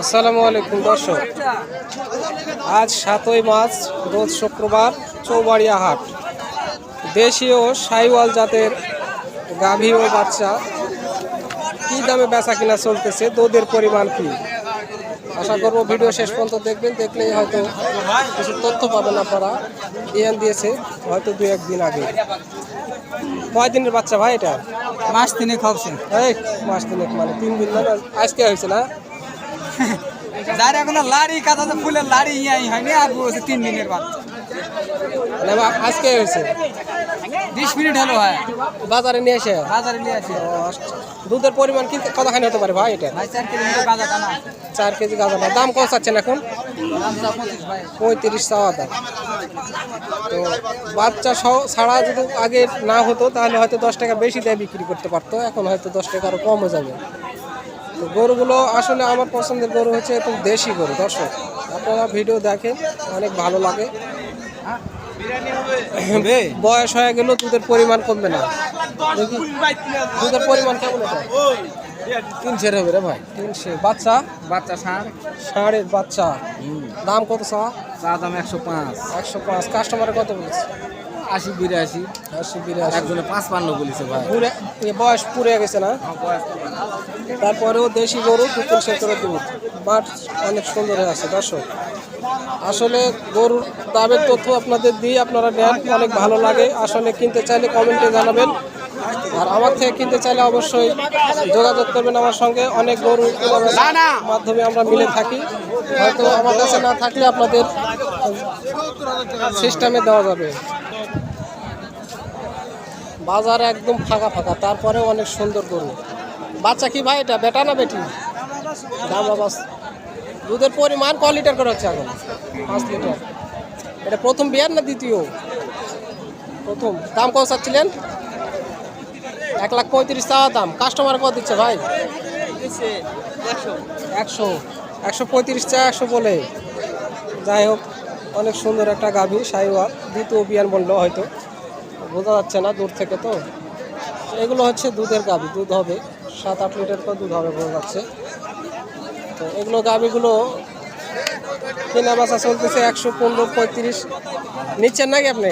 আসসালামু আলাইকুম দর্শক। আজ সাতই মার্চ রোজ শুক্রবার চৌবাড়িয়া হাট। দেশীয় সাইওয়াল জাতের গাভী ও বাচ্চা। কি দামে বেচা কিনা চলতেছে? দুধের পরিমাণ কি? আশা করব ভিডিও শেষ পর্যন্ত দেখবেন। দেখলেই হয়তো কিছু তথ্য পাবেন আপনারা। ইয়ান দিয়েছে হয়তো দু একদিন আগে। কয় দিনের বাচ্চা ভাই এটা? মাস তিনে খাওয়াছে এই মাস তিনেক মানে তিন দিন না আজকে হয়েছে না? যার এখন লাড়ি কাঁথাতে ফুলের লাড়ি ইয়াই হয়নি আর বলছে তিন দিনের বাচ্চা আজকে হয়েছে। বিশ মিনিট হলো হয়। বাজারে নিয়ে এসে? বাজারে নিয়ে আসি। আচ্ছা। দুধের পরিমাণ কিন্তু কতখানি হতে পারে ভাই এটা? চার কিলোমিটার গাঁজা কেজি গাঁদা দাম কত চাচ্ছেন এখন? ভাই। পঁয়ত্রিশ চাওয়া দাম। তো বাচ্চা সহ ছাড়া যদি আগে না হতো তাহলে হয়তো দশ টাকা বেশি দিয়ে বিক্রি করতে পারতো। এখন হয়তো দশ টাকা আরও কমে যাবে। তো গরুগুলো আসলে আমার পছন্দের গরু হচ্ছে একটু দেশি গরু দর্শক। আপনারা ভিডিও দেখেন অনেক ভালো লাগে। বয়স হয়ে গেলেও দুধের পরিমাণ কমবে না। দুধের পরিমাণ কেমন তিনশের হবে রে ভাই। তিনশে বাচ্চা? বাচ্চা ষাঁড় ষাঁড়ের বাচ্চা। দাম কত চা? চা দাম একশো পাঁচ। একশো পাঁচ। কাস্টমারে কত বলেছে? আশি বিরাশি। আশি বিরাশি। একজনে পাঁচ পান্ন বলেছে ভাই। বয়স পুরে গেছে না? তারপরেও দেশি গরু দু তিনশো করে দুধ বাট অনেক সুন্দর হয়ে আছে, দর্শক। আসলে গরুর দামের তথ্য আপনাদের দিয়ে আপনারা নেন, অনেক ভালো লাগে। আসলে কিনতে চাইলে কমেন্টে জানাবেন। আর আমার থেকে কিনতে চাইলে অবশ্যই যোগাযোগ করবেন আমার সঙ্গে। অনেক গরু মাধ্যমে আমরা মিলে থাকি, হয়তো আমার কাছে না থাকলে আপনাদের সিস্টেমে দেওয়া যাবে। বাজার একদম ফাঁকা ফাঁকা তারপরে অনেক সুন্দর গরু। বাচ্চা কি ভাই এটা, বেটা না বেটি? দাম বাস দুধের পরিমাণ ক লিটার করে হচ্ছে এখন? পাঁচ লিটার। এটা প্রথম বিয়ার না দ্বিতীয়? প্রথম। দাম কত চাচ্ছিলেন? এক লাখ পঁয়ত্রিশ টাকা দাম। কাস্টমার কত দিচ্ছে ভাই? একশো। একশো পঁয়ত্রিশ টাকা একশো বলে। যাই হোক, অনেক সুন্দর একটা গাভী সাইওয়ার দ্বিতীয় বিয়ান বলল হয়তো। বোঝা যাচ্ছে না দূর থেকে তো। এগুলো হচ্ছে দুধের গাভী, দুধ হবে। সাত আট লিটার করে দুধ হবে বোঝা যাচ্ছে। তো এগুলো গাভীগুলো কেনা বাসা চলতেছে একশো পনেরো, পঁয়ত্রিশ। নিচ্ছেন নাকি আপনি?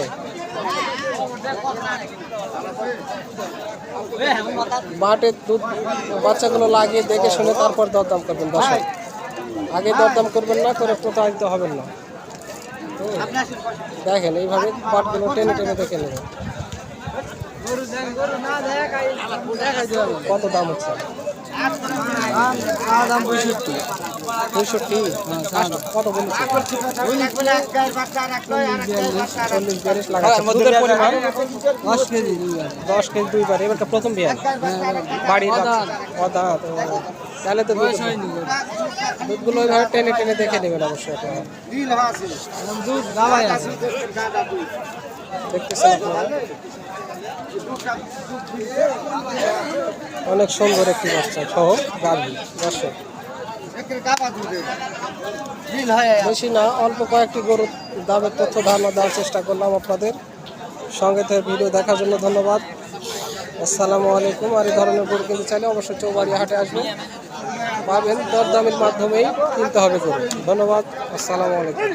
মাঠে দুধ বাচ্চাগুলো লাগিয়ে দেখে শুনে তারপর দরদাম করবেন দর্শক। আগে দরদাম করবেন না, করে প্রতারিত হবেন না। দেখেন, এইভাবে বাটগুলো টেনে টেনে দেখে নেবেন। কত দাম হচ্ছে? দাম পঁয়ষট্টি। পঁয়ষট্টি? কত বলেছে চল্লিশ বিয়াল্লিশ লাগাচ্ছে দশ কেজি। দশ কেজি দুইবার এবার তো প্রথম। অদা তাহলে তো দুধ দুধগুলো ওইভাবে টেনে টেনে দেখে নেবেন অবশ্যই দেখতেছেন আপনারা? অনেক সুন্দর একটি বাচ্চা, সহ গাভী, দর্শক। বেশি না, অল্প কয়েকটি গরুর দামের তথ্য ধারণা দেওয়ার চেষ্টা করলাম আপনাদের সঙ্গে থেকে ভিডিও দেখার জন্য ধন্যবাদ। আসসালামু আলাইকুম। আর এই ধরনের গরু কিনতে চাইলে অবশ্যই চৌবাড়ি হাটে আসবেন। পাবেন দরদামের মাধ্যমেই কিনতে হবে গরু। ধন্যবাদ। আসসালামু আলাইকুম।